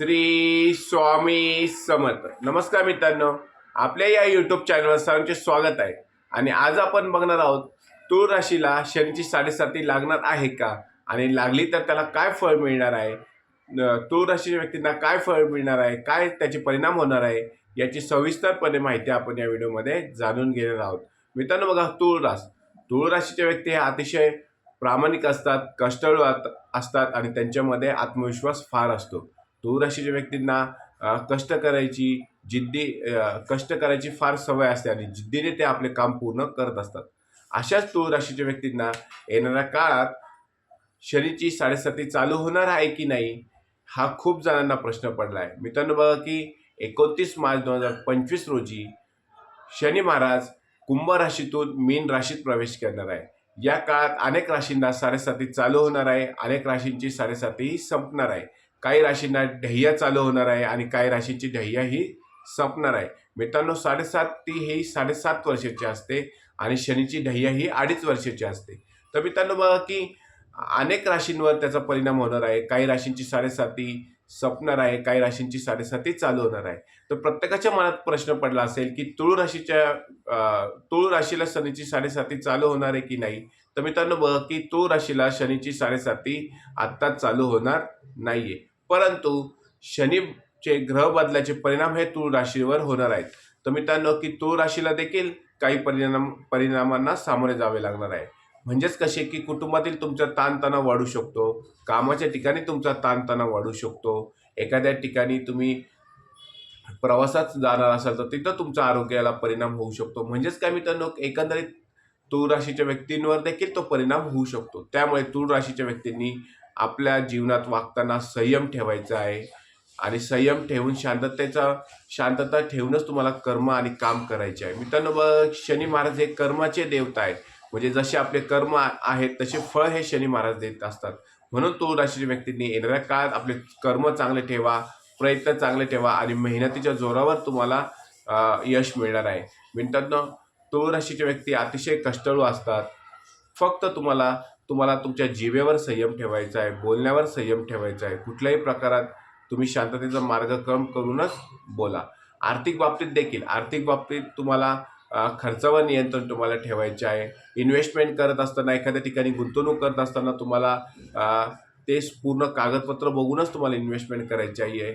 श्री स्वामी समर्थ. नमस्कार मित्रांनो. आपल्या या यूट्यूब चॅनलवर सर्वांचे स्वागत आहे. आणि आज आपण बघणार आहोत तूळ राशीला शनीची साडेसाती लागणार आहे का? आणि लागली तर त्याला काय फळ मिळणार आहे? तूळ राशीच्या व्यक्तींना काय फळ मिळणार आहे? काय त्याचे परिणाम होणार आहे? याची सविस्तरपणे माहिती आपण या व्हिडिओमध्ये जाणून घेणार आहोत. मित्रांनो बघा तूळ रास. तूळ राशीच्या व्यक्ती हे अतिशय प्रामाणिक असतात कष्टाळू असतात आणि त्यांच्यामध्ये आत्मविश्वास फार असतो. तूळ राशीच्या व्यक्तींना कष्ट करायची जिद्दी कष्ट करायची फार सवय असते आणि जिद्दीने ते आपले काम पूर्ण करत असतात. अशाच तूळ राशीच्या व्यक्तींना येणाऱ्या काळात शनीची साडेसाती चालू होणार आहे की नाही हा खूप जणांना प्रश्न पडला आहे मित्रांनो बघा की एकोणतीस मार्च दोन हजार पंचवीस रोजी शनी महाराज कुंभ राशीतून मीन राशीत प्रवेश करणार आहे. या काळात अनेक राशींना साडेसाती चालू होणार आहे अनेक राशींची साडेसातीही संपणार आहे. काही राशींना ढह्या चालू होणार आहे आणि काही राशींची ढह्या ही संपणार आहे. मित्रांनो साडेसात ती ही साडेसात वर्षाची असते आणि शनीची ढह्या ही अडीच वर्षाची असते. तर मित्रांनो बघा की अनेक राशींवर त्याचा परिणाम होणार आहे. काही राशींची साडेसाती संपणार आहे काही राशींची साडेसाती चालू होणार आहे. तर प्रत्येकाच्या मनात प्रश्न पडला असेल की तुळू राशीच्या तुळू राशीला शनीची साडेसाती चालू होणार आहे की नाही? तर मित्रांनो बघा की तुळू राशीला शनीची साडेसाती आत्ताच चालू होणार नाहीये. परंतु शनीचे ग्रह बदलाचे परिणाम हे तुळ राशीवर होणार आहेत. तर मित्रांनो की तुळ राशीला देखील काही परिणाम परिणामांना सामोरे जावे लागणार आहे. म्हणजेच कसे की कुटुंबातील तुमचा ताणतणाव वाढू शकतो कामाच्या ठिकाणी तुमचा ताणतणाव वाढू शकतो एखाद्या ठिकाणी तुम्ही प्रवासात जाणार असाल तर तिथं तुमच्या आरोग्याला परिणाम होऊ शकतो. म्हणजेच काय मित्रांनो एकंदरीत तूळ राशीच्या व्यक्तींवर देखील तो परिणाम होऊ शकतो. त्यामुळे तूळ राशीच्या व्यक्तींनी आपल्या जीवनात वागताना संयम ठेवायचा आहे. आणि संयम ठेवून शांततेचा शांतता ठेवूनच तुम्हाला कर्म आणि काम करायचे आहे. मित्रांनो शनी महाराज हे कर्माचे देवता आहेत. म्हणजे जसे आपले कर्म आहेत तसे फळ हे शनी महाराज देत असतात. म्हणून तो राशीच्या व्यक्तींनी येणाऱ्या काळात आपले कर्म चांगले ठेवा प्रयत्न चांगले ठेवा आणि मेहनतीच्या जोरावर तुम्हाला यश मिळणार आहे. मित्रांनो तो राशीचे व्यक्ती अतिशय कष्टाळू असतात. फक्त तुम्हाला तुम्हाला तुमच्या जीवेवर संयम ठेवायचा आहे बोलण्यावर संयम ठेवायचा आहे. कुठल्याही प्रकारात तुम्ही शांततेचा मार्गक्रम करूनच बोला. आर्थिक बाबतीत देखील आर्थिक बाबतीत तुम्हाला खर्चावर नियंत्रण तुम्हाला ठेवायचे आहे. इन्व्हेस्टमेंट करत असताना एखाद्या ठिकाणी गुंतवणूक करत असताना तुम्हाला ते पूर्ण कागदपत्र बघूनच तुम्हाला इन्व्हेस्टमेंट करायची आहे.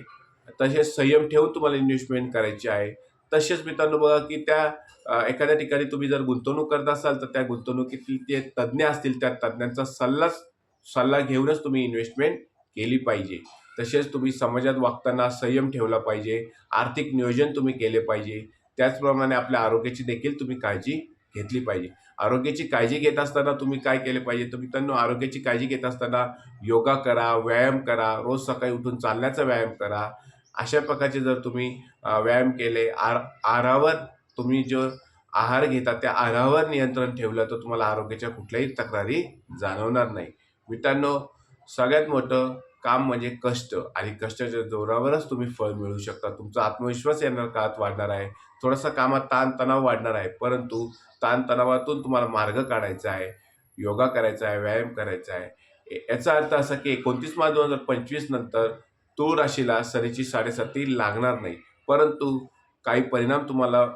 तसेच संयम ठेवून तुम्हाला इन्व्हेस्टमेंट करायची आहे. तसेच मित्रांनो बघा की त्या एखाद्या ठिकाणी तुम्ही जर गुंतवणूक करत असाल तर त्या गुंतवणुकीतील ते तज्ज्ञ असतील त्या तज्ज्ञांचा सल्ला सल्ला घेऊनच तुम्ही इन्व्हेस्टमेंट केली पाहिजे. तसेच तुम्ही समाजात वागताना संयम ठेवला पाहिजे. आर्थिक नियोजन तुम्ही केले पाहिजे. त्याचप्रमाणे आपल्या आरोग्याची देखील तुम्ही काळजी घेतली पाहिजे. आरोग्याची काळजी घेत असताना तुम्ही काय केले पाहिजे? तर मित्रांनो आरोग्याची काळजी घेत असताना योगा करा व्यायाम करा. रोज सकाळी उठून चालण्याचा व्यायाम करा. अशा प्रकारचे जर तुम्ही व्यायाम केले आर आहारावर तुम्ही जो आहार घेता त्या आहारावर नियंत्रण ठेवलं तर तुम्हाला आरोग्याच्या कुठल्याही तक्रारी जाणवणार नाही. मित्रांनो सगळ्यात मोठं काम म्हणजे कष्ट आणि कष्टाच्या जोरावरच तुम्ही फळ मिळू शकता. तुमचा आत्मविश्वास येणार काळात वाढणार आहे. थोडासा कामात ताणतणाव वाढणार आहे. परंतु ताणतणावातून तुम्हाला मार्ग काढायचा आहे योगा करायचा आहे व्यायाम करायचा आहे. याचा अर्थ असा की एकोणतीस मार्च दोन हजार पंचवीस नंतर तूळ राशीला सरीची साडेसाती लागणार नाही. परंतु काही परिणाम तुम्हाला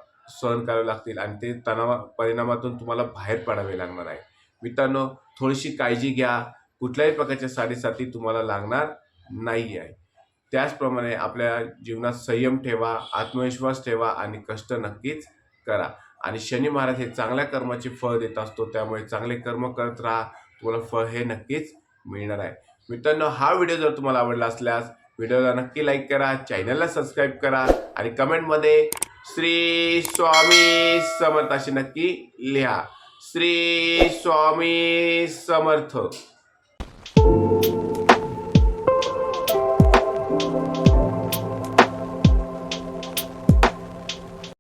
सहन करावे लागतील आणि ते तणावा परिणामातून तुम्हाला बाहेर पडावे लागणार आहे. मित्रांनो थोडीशी काळजी घ्या. कुठल्याही प्रकारच्या साडेसाती तुम्हाला लागणार नाही आहे त्याचप्रमाणे आपल्या जीवनात संयम ठेवा आत्मविश्वास ठेवा आणि कष्ट नक्कीच करा. आणि शनी महाराज हे चांगल्या कर्माचे फळ देत असतो त्यामुळे चांगले कर्म करत राहा. तुम्हाला फळ हे नक्कीच मिळणार आहे. मित्रांनो हा व्हिडिओ जर तुम्हाला आवडला असल्यास व्हिडिओला नक्की लाईक करा चॅनलला सबस्क्राईब करा आणि कमेंटमध्ये श्री स्वामी समर्थ असे नक्की लिहा. श्री स्वामी समर्थ.